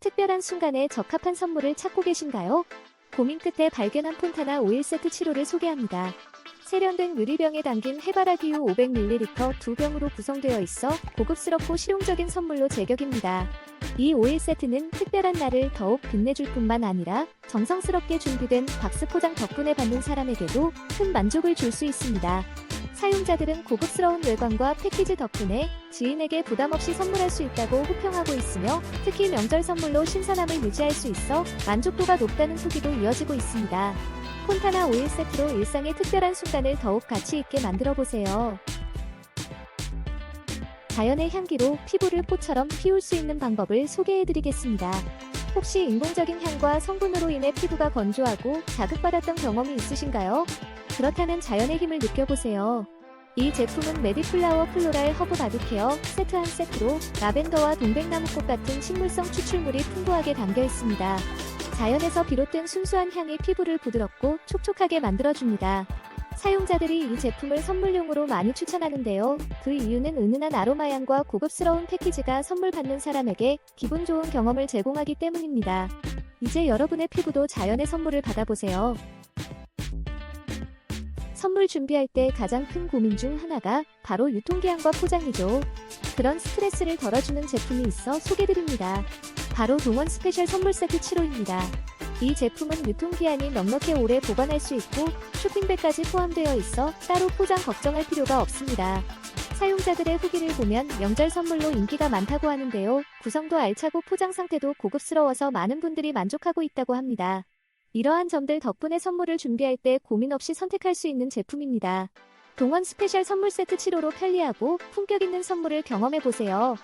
특별한 순간에 적합한 선물을 찾고 계신가요? 고민 끝에 발견한 폰타나 오일 세트 치료를 소개합니다. 세련된 유리병에 담긴 해바라기유 500ml 두 병으로 구성되어 있어 고급스럽고 실용적인 선물로 제격입니다. 이 오일 세트는 특별한 날을 더욱 빛내줄 뿐만 아니라 정성스럽게 준비된 박스 포장 덕분에 받는 사람에게도 큰 만족을 줄 수 있습니다. 사용자들은 고급스러운 외관과 패키지 덕분에 지인에게 부담 없이 선물할 수 있다고 호평하고 있으며 특히 명절 선물로 신선함을 유지할 수 있어 만족도가 높다는 후기도 이어지고 있습니다. 폰타나 오일 세트로 일상의 특별한 순간을 더욱 가치 있게 만들어 보세요. 자연의 향기로 피부를 꽃처럼 피울 수 있는 방법을 소개해 드리겠습니다. 혹시 인공적인 향과 성분으로 인해 피부가 건조하고 자극받았던 경험이 있으신가요? 그렇다면 자연의 힘을 느껴보세요. 이 제품은 메디플라워 플로랄 허브 바디케어 세트 한 세트로 라벤더와 동백나무꽃 같은 식물성 추출물이 풍부하게 담겨 있습니다. 자연에서 비롯된 순수한 향이 피부를 부드럽고 촉촉하게 만들어줍니다. 사용자들이 이 제품을 선물용으로 많이 추천하는데요. 그 이유는 은은한 아로마향과 고급스러운 패키지가 선물 받는 사람에게 기분 좋은 경험을 제공하기 때문입니다. 이제 여러분의 피부도 자연의 선물을 받아보세요. 선물 준비할 때 가장 큰 고민 중 하나가 바로 유통기한과 포장이죠. 그런 스트레스를 덜어주는 제품이 있어 소개드립니다. 바로 동원 스페셜 선물 세트 7호입니다. 이 제품은 유통기한이 넉넉히 오래 보관할 수 있고 쇼핑백까지 포함되어 있어 따로 포장 걱정할 필요가 없습니다. 사용자들의 후기를 보면 명절 선물로 인기가 많다고 하는데요. 구성도 알차고 포장 상태도 고급스러워서 많은 분들이 만족하고 있다고 합니다. 이러한 점들 덕분에 선물을 준비할 때 고민 없이 선택할 수 있는 제품입니다. 동원 스페셜 선물 세트 7호로 편리하고 품격 있는 선물을 경험해 보세요.